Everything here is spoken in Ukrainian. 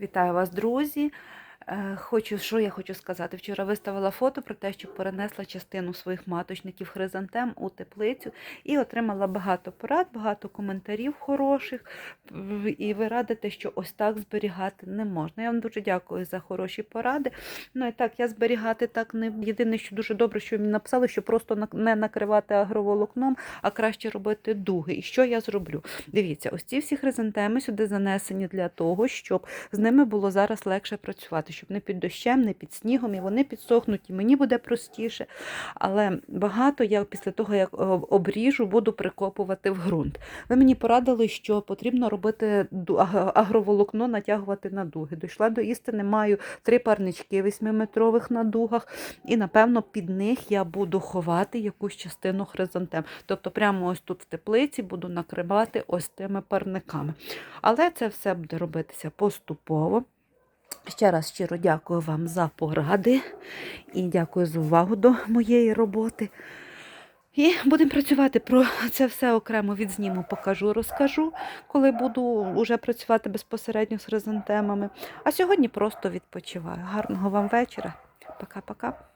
Вітаю вас, друзі. Е, Хочу, що я хочу сказати? Вчора виставила фото про те, що перенесла частину своїх маточників хризантем у теплицю і отримала багато порад, багато коментарів хороших. І ви радите, що ось так зберігати не можна. Я вам дуже дякую за хороші поради. Ну і так, я зберігати так не єдине, що дуже добре, що мені написали, що просто не накривати агроволокном, а краще робити дуги. І що я зроблю? Дивіться, ось ці всі хризантеми сюди занесені для того, щоб з ними було зараз легше працювати, щоб не під дощем, не під снігом, і вони підсохнуть, і мені буде простіше. Але багато я після того, як е, обріжу, буду прикопувати в ґрунт. Ви мені порадили, що потрібно робити агроволокно, натягувати на дуги. Дійшла до істини, маю три парнички восьмиметрових на дугах, і напевно під них я буду ховати якусь частину хризантем. Тобто, прямо ось тут в теплиці буду накривати ось тими парниками. Але це все буде робитися поступово. Ще раз щиро дякую вам за поради і дякую за увагу до моєї роботи. І будемо працювати про це все окремо відзніму, покажу, розкажу, коли буду вже працювати безпосередньо з хризантемами. А сьогодні просто відпочиваю. Гарного вам вечора. Пока-пока.